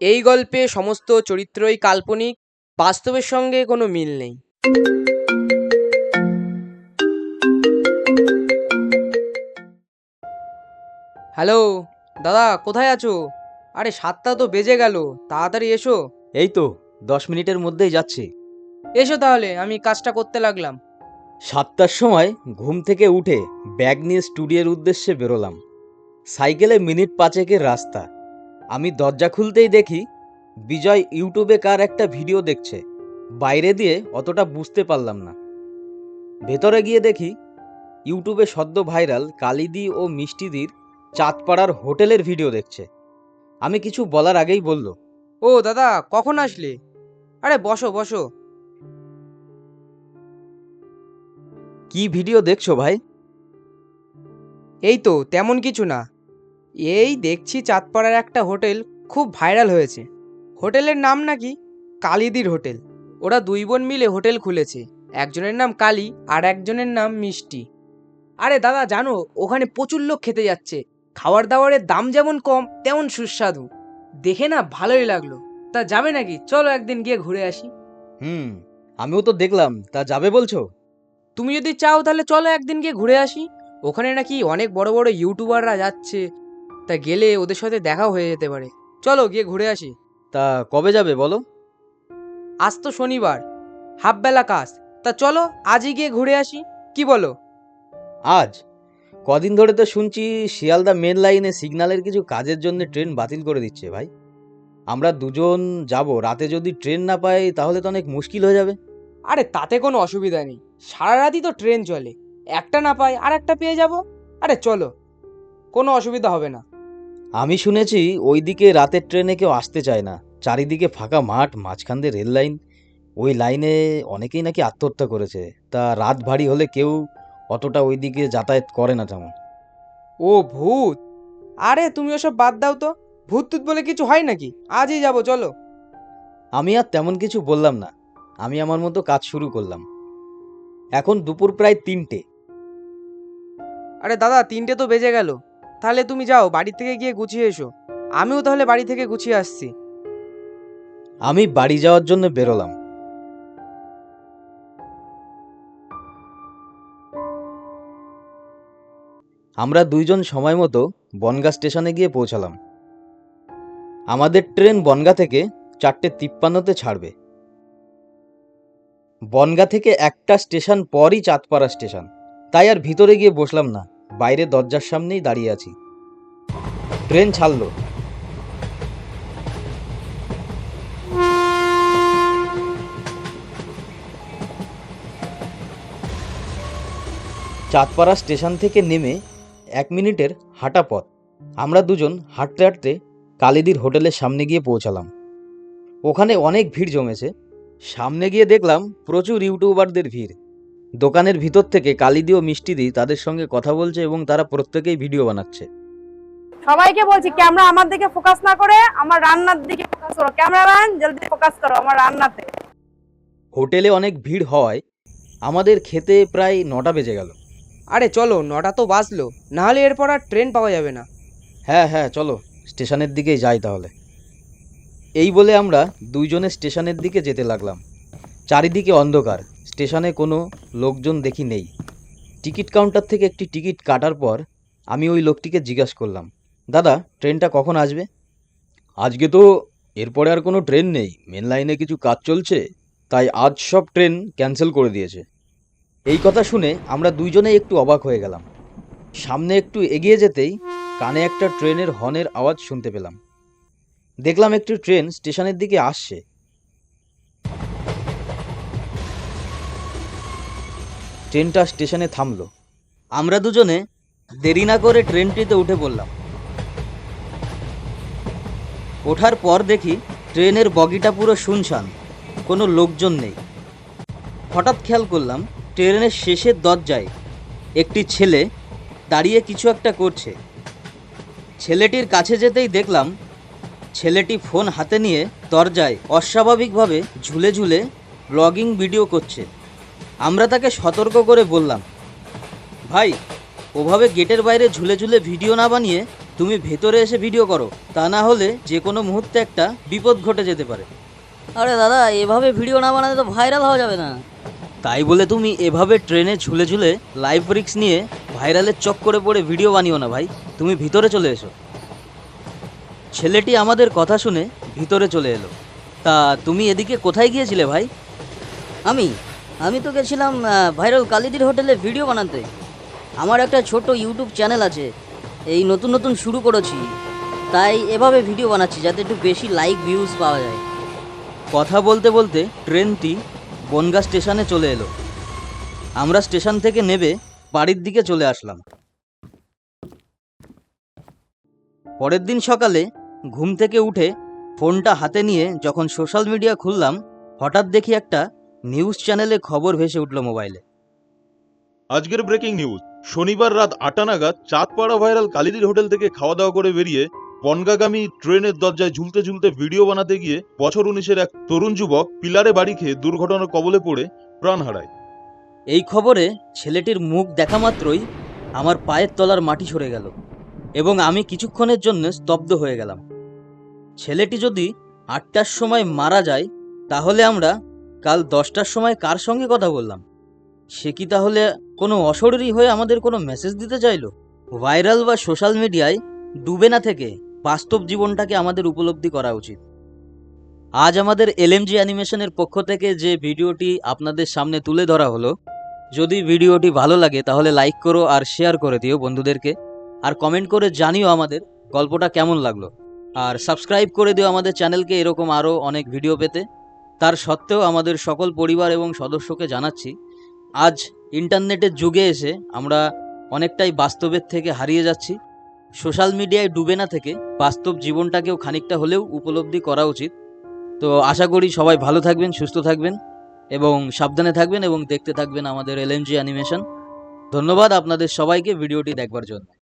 এই গল্পে সমস্ত চরিত্রই কাল্পনিক বাস্তবের সঙ্গে কোনো মিল নেই। হ্যালো দাদা কোথায় আছো? আরে সাতটা তো বেজে গেল তাড়াতাড়ি এসো। এই তো দশ মিনিটের মধ্যেই যাচ্ছি। এসো তাহলে আমি কাজটা করতে লাগলাম। সাতটার সময় ঘুম থেকে উঠে ব্যাগ নিয়ে স্টুডিওর উদ্দেশ্যে বেরোলাম। সাইকেলে মিনিট পাঁচেকের রাস্তা। আমি দরজা খুলতেই দেখি বিজয় ইউটিউবে কার একটা ভিডিও দেখছে। বাইরে দিয়ে অতটা বুঝতে পারলাম না। ভেতরে গিয়ে দেখি ইউটিউবে সদ্য ভাইরাল কালিদি ও মিষ্টিদির চাঁদপাড়ার হোটেলের ভিডিও দেখছে। আমি কিছু বলার আগেই বলল ও দাদা কখন আসলে? আরে বসো বসো। কি ভিডিও দেখছ ভাই? এই তো তেমন কিছু না। এই দেখছি চাঁদপাড়ার একটা হোটেল খুব ভাইরাল হয়েছে। হোটেলের নাম নাকি কালিদির হোটেল। ওরা দুই বোন মিলে হোটেল খুলেছে। একজনের নাম কালী আর একজনের নাম মিষ্টি। আরে দাদা জানো ওখানে প্রচুর লোক খেতে যাচ্ছে। খাওয়ার দাওয়ারের দাম যেমন কম তেমন সুস্বাদু। দেখে না ভালোই লাগল। তা যাবে নাকি? চলো একদিন গিয়ে ঘুরে আসি। হুম আমিও তো দেখলাম। তা যাবে বলছো? তুমি যদি চাও তাহলে চলো একদিন গিয়ে ঘুরে আসি। ওখানে নাকি অনেক বড় বড় ইউটিউবাররা যাচ্ছে। তা গেলে ওদের সাথে দেখাও হয়ে যেতে পারে। চলো গিয়ে ঘুরে আসি। তা কবে যাবে বলো? আজ তো শনিবার। হাফবেলা কাজ। তা চলো আজই গিয়ে ঘুরে আসি। কি বলো? আজ? কদিন ধরে তো শুনছি শিয়ালদা মেন লাইনে সিগন্যালের কিছু কাজের জন্য ট্রেন বাতিল করে দিচ্ছে ভাই। আমরা দুজন যাব। রাতে যদি ট্রেন না পাই তাহলে তো অনেক মুশকিল হয়ে যাবে। আরে তাতে কোনো অসুবিধা নেই। সারা রাতই তো ট্রেন চলে। একটা না পাই আর একটা পেয়ে যাব। আরে চলো। কোনো অসুবিধা হবে না। আমি শুনেছি ওইদিকে রাতের ট্রেনে কেউ আসতে চায় না। চারিদিকে ফাঁকা মাঠ মাঝখান দিয়ে রেল লাইন। ওই লাইনে অনেকেই নাকি আত্মহত্যা করেছে। তা রাত ভারী হলে কেউ অতটা ওইদিকে যাতায়াত করে না তেমন। ও ভূত! আরে তুমি ওসব বাদ দাও তো। ভূত টুত বলে কিছু হয় নাকি? আজই যাব চলো। আমি আর তেমন কিছু বললাম না। আমি আমার মতো কাজ শুরু করলাম। এখন দুপুর প্রায় তিনটে। আরে দাদা তিনটে তো বেজে গেল। তাহলে তুমি যাও, বাড়ি থেকে গিয়ে গুছিয়ে এসো। আমিও তাহলে বাড়ি থেকে গুছিয়ে আসছি। আমি বাড়ি যাওয়ার জন্য বেরোলাম। আমরা দুইজন সময় মতো বনগা স্টেশনে গিয়ে পৌঁছালাম। আমাদের ট্রেন বনগা থেকে চারটে তিপ্পান্নতে ছাড়বে। বনগা থেকে একটা স্টেশন পরই চাঁদপাড়া স্টেশন। তাই আর ভিতরে গিয়ে বসলাম না। বাইরে দরজার সামনেই দাঁড়িয়ে আছি। ট্রেন ছাড়লো। চাঁদপাড়া স্টেশন থেকে নেমে এক মিনিটের হাঁটা পথ। আমরা দুজন হাঁটতে হাঁটতে কালিদির হোটেলের সামনে গিয়ে পৌঁছালাম। ওখানে অনেক ভিড় জমেছে। সামনে গিয়ে দেখলাম প্রচুর ইউটিউবারদের ভিড়। দোকানের ভিতর থেকে কালিদি ও মিষ্টিদি তাদের সঙ্গে কথা বলছে এবং তারা প্রত্যেকেই ভিডিও বানাচ্ছে। সবাইকে বলছি ক্যামেরা আমার দিকে ফোকাস না করে আমার রান্নার দিকে ফোকাস করো। ক্যামেরাম্যান জলদি ফোকাস করো আমার রান্নাতে। হোটেলে অনেক ভিড় হওয়ায় আমাদের খেতে প্রায় নটা বেজে গেল। আরে চলো নটা তো বাজলো নাহলে এরপর আর ট্রেন পাওয়া যাবে না। হ্যাঁ হ্যাঁ চলো স্টেশনের দিকেই যাই তাহলে। এই বলে আমরা দুইজনে স্টেশনের দিকে যেতে লাগলাম। চারিদিকে অন্ধকার স্টেশনে কোনো লোকজন দেখি নেই। টিকিট কাউন্টার থেকে একটি টিকিট কাটার পর আমি ওই লোকটিকে জিজ্ঞাসা করলাম, দাদা, ট্রেনটা কখন আসবে? আজকে তো এরপরে আর কোনো ট্রেন নেই, মেন লাইনে কিছু কাজ চলছে, তাই আজ সব ট্রেন ক্যান্সেল করে দিয়েছে। এই কথা শুনে আমরা দুইজনেই একটু অবাক হয়ে গেলাম। সামনে একটু এগিয়ে যেতেই কানে একটা ট্রেনের হর্নের আওয়াজ শুনতে পেলাম। দেখলাম একটি ট্রেন স্টেশনের দিকে আসছে। ট্রেনটা স্টেশনে থামলো। আমরা দুজনে দেরি না করে ট্রেনটিতে উঠে পড়লাম। ওঠার পর দেখি ট্রেনের বগিটা পুরো শুনশান, কোনো লোকজন নেই। হঠাৎ খেয়াল করলাম ট্রেনের শেষের দরজায় একটি ছেলে দাঁড়িয়ে কিছু একটা করছে। ছেলেটির কাছে যেতেই দেখলাম ছেলেটি ফোন হাতে নিয়ে দরজায় অস্বাভাবিকভাবে ঝুলে ঝুলে ব্লগিং ভিডিও করছে। আমরা তাকে সতর্ক করে বললাম ভাই ওভাবে গেটের বাইরে ঝুলে ঝুলে ভিডিও না বানিয়ে তুমি ভেতরে এসে ভিডিও করো তা না হলে যে কোনো মুহূর্তে একটা বিপদ ঘটে যেতে পারে। আরে দাদা এভাবে ভিডিও না বানালে তো ভাইরাল হওয়া যাবে না। তাই বলে তুমি এভাবে ট্রেনে ঝুলে ঝুলে লাইভ রিক্স নিয়ে ভাইরালের চক্করে পড়ে ভিডিও বানিও না ভাই তুমি ভিতরে চলে এসো। ছেলেটি আমাদের কথা শুনে ভিতরে চলে এলো। তা তুমি এদিকে কোথায় গিয়েছিলে ভাই? আমি? আমি তো গেছিলাম ভাইরাল কালিদির হোটেলে ভিডিও বানাতে। আমার একটা ছোট ইউটিউব চ্যানেল আছে, এই নতুন নতুন শুরু করেছি। তাই এভাবে ভিডিও বানাচ্ছি, যাতে একটু বেশি লাইক ভিউজ পাওয়া যায়। কথা বলতে বলতে ট্রেনটি বনগা স্টেশনে চলে এলো। আমরা স্টেশন থেকে নেবে বাড়ির দিকে চলে আসলাম। পরের দিন সকালে ঘুম থেকে উঠে ফোনটা হাতে নিয়ে যখন সোশ্যাল মিডিয়া খুললাম, হঠাৎ দেখি একটা নিউজ চ্যানেলে খবর ভেসে উঠল মোবাইলে। আজকের ব্রেকিং নিউজ শনিবার রাত আটা নাগাদ চাঁদপাড়া ভাইরাল কালিদির হোটেল থেকে খাওয়া দাওয়া করে বেরিয়ে বনগাগামী ট্রেনের দরজায় ঝুলতে ঝুলতে ভিডিও বানাতে গিয়ে বছর উনিশের এক তরুণ যুবক পিলারে বাড়ি খেয়ে দুর্ঘটনার কবলে পড়ে প্রাণ হারায়। এই খবরে ছেলেটির মুখ দেখা মাত্রই আমার পায়ের তলার মাটি সরে গেল এবং আমি কিছুক্ষণের জন্য স্তব্ধ হয়ে গেলাম। ছেলেটি যদি আটটার সময় মারা যায় তাহলে আমরা কাল দশটার সময় কার সঙ্গে কথা বললাম? সে কি তাহলে কোনো অশরীরী হয়ে আমাদের কোনো মেসেজ দিতে চাইলো? ভাইরাল বা সোশ্যাল মিডিয়ায় ডুবে না থেকে বাস্তব জীবনটাকে আমাদের উপলব্ধি করা উচিত। আজ আমাদের এলএমজি অ্যানিমেশনের পক্ষ থেকে যে ভিডিওটি আপনাদের সামনে তুলে ধরা হলো, যদি ভিডিওটি ভালো লাগে তাহলে লাইক করো আর শেয়ার করে দিও বন্ধুদেরকে। আর কমেন্ট করে জানিও আমাদের গল্পটা কেমন লাগল। আর সাবস্ক্রাইব করে দিও আমাদের চ্যানেলকে এরকম আরও অনেক ভিডিও পেতে। তার সত্ত্বেও আমাদের সকল পরিবার এবং সদস্যকে জানাচ্ছি, আজ ইন্টারনেটের যুগে এসে আমরা অনেকটাই বাস্তবের থেকে হারিয়ে যাচ্ছি। সোশ্যাল মিডিয়ায় ডুবে না থেকে বাস্তব জীবনটাকেও খানিকটা হলেও উপলব্ধি করা উচিত। তো আশা করি সবাই ভালো থাকবেন, সুস্থ থাকবেন এবং সাবধানে থাকবেন এবং দেখতে থাকবেন আমাদের এলএনজি অ্যানিমেশন। ধন্যবাদ আপনাদের সবাইকে ভিডিওটি দেখবার জন্য।